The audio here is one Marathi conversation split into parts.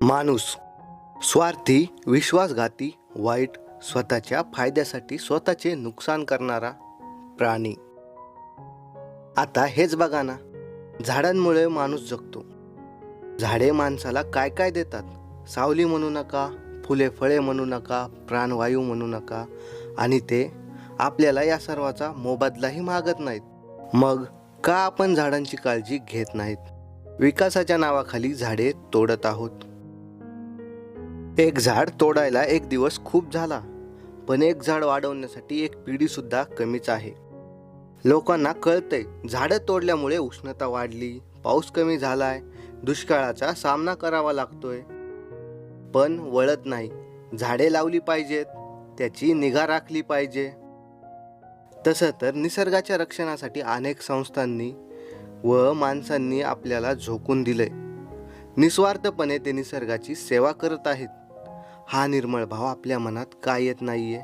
माणूस स्वार्थी विश्वासघाती वाईट स्वतःच्या फायद्यासाठी स्वतःचे नुकसान करणारा प्राणी. आता हेच बघा ना झाडांमुळे माणूस जगतो. झाडे माणसाला काय काय देतात? सावली म्हणू नका फुले फळे म्हणू नका प्राणवायू म्हणू नका आणि ते आपल्याला या सर्वाचा मोबदलाही मागत नाहीत. मग का आपण झाडांची काळजी घेत नाहीत? विकासाच्या नावाखाली झाडे तोडत आहोत. एक झाड तोडायला एक दिवस खूप झाला पण एक झाड वाढवण्यासाठी एक पिढी सुद्धा कमीच आहे. लोकांना कळतंय झाडं तोडल्यामुळे उष्णता वाढली पाऊस कमी झालाय दुष्काळाचा सामना करावा लागतोय. पण वळत नाही झाडे लावली पाहिजेत त्याची निगा राखली पाहिजे. तसं तर निसर्गाच्या रक्षणासाठी अनेक संस्थांनी व माणसांनी आपल्याला झोकून दिलंय. निस्वार्थपणे ते निसर्गाची सेवा करत आहेत. हा निर्मळ भाव आपल्या मनात का येत नाहीये?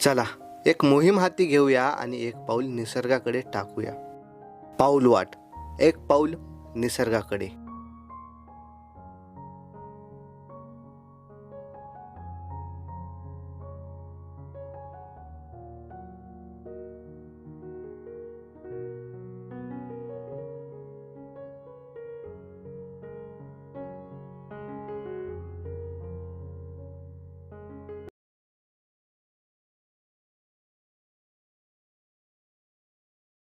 चला एक मोहीम हाती घेऊया आणि एक पाऊल निसर्गाकडे टाकूया. पाऊल वाट एक पाऊल निसर्गाकडे.